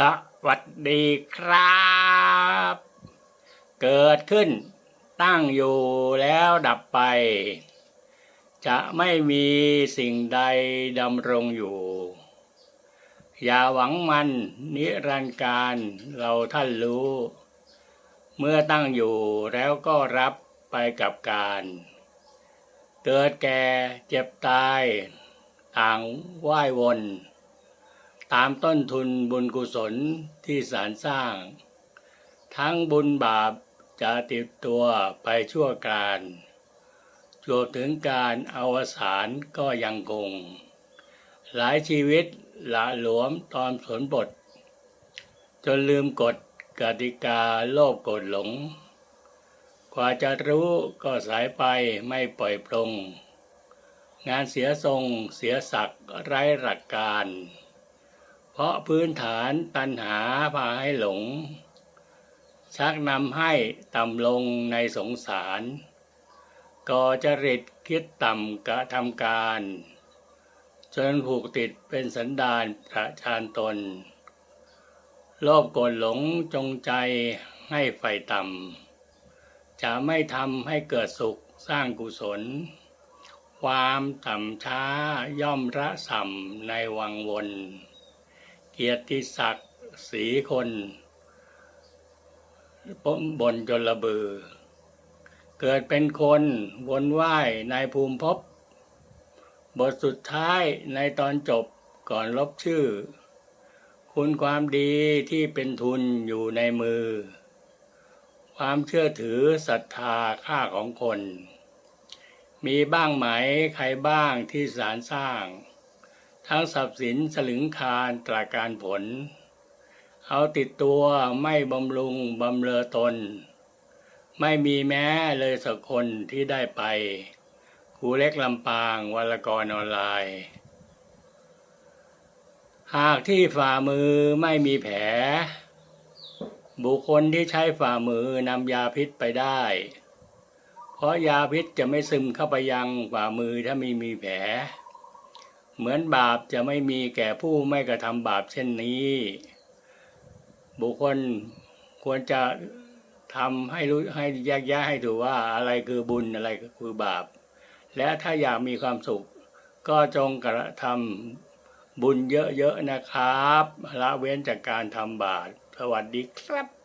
สวัสดีครับ เกิดขึ้น ตั้งอยู่แล้วดับไป จะไม่มีสิ่งใดดำรงอยู่ อย่าหวังมันนิรันดร์การเราท่านรู้ เมื่อตั้งอยู่แล้วก็รับไปกับการ เกิดแก่เจ็บตาย ต่างว่ายวน ตามต้นทุนบุญกุศลที่สารสร้าง ทั้งบุญบาปจะติดตัวไปชั่วการจวบถึงการอวสานก็ยังคง หลายชีวิตละหลวมตอนสนบท จนลืมกฎกติกาโลภกดหลง กว่าจะรู้ก็สายไปไม่ปล่อยปลงงานเสียทรงเสียศักดิ์ไร้หลักการ เพราะพื้นฐานตัณหาพาให้หลง ชักนำให้ต่ำลงในสงสาร ก่อจริตคิดต่ำกระทำการ จนผูกติดเป็นสันดานประชานตน โลภโกรธหลงจงใจให้ไฟต่ำ จะไม่ทำให้เกิดสุขสร้างกุศล ความต่ำช้าย่อมระส่ำในวังวน เกียรติศักดิ์สีคนบนจนระเบือ เกิดเป็นคนวนไหวในภูมิภพ บทสุดท้ายในตอนจบก่อนลบชื่อ คุณความดีที่เป็นทุนอยู่ในมือ ความเชื่อถือศรัทธาค่าของคน มีบ้างไหมใครบ้างที่สารสร้าง ทั้งทรัพย์สินสลึงคารตราการผล เอาติดตัวไม่บำรุงบำเรอตน ไม่มีแม้เลยสักคนที่ได้ไปครูเล็กลำปางวรกรออนไลน์ หากที่ฝ่ามือไม่มีแผล บุคคลที่ใช้ฝ่ามือนำยาพิษไปได้ เพราะยาพิษจะไม่ซึมเข้าไปยังฝ่ามือถ้าไม่มีแผล เหมือนบาปจะไม่มีแก่ผู้ไม่กระทำบาปเช่นนี้ บุคคลควรจะทำให้รู้ให้แยกแยะให้ถูกว่าอะไรคือบุญอะไรคือบาป และถ้าอยากมีความสุข ก็จงกระทำบุญเยอะๆนะครับ ละเว้นจากการทำบาปสวัสดีครับ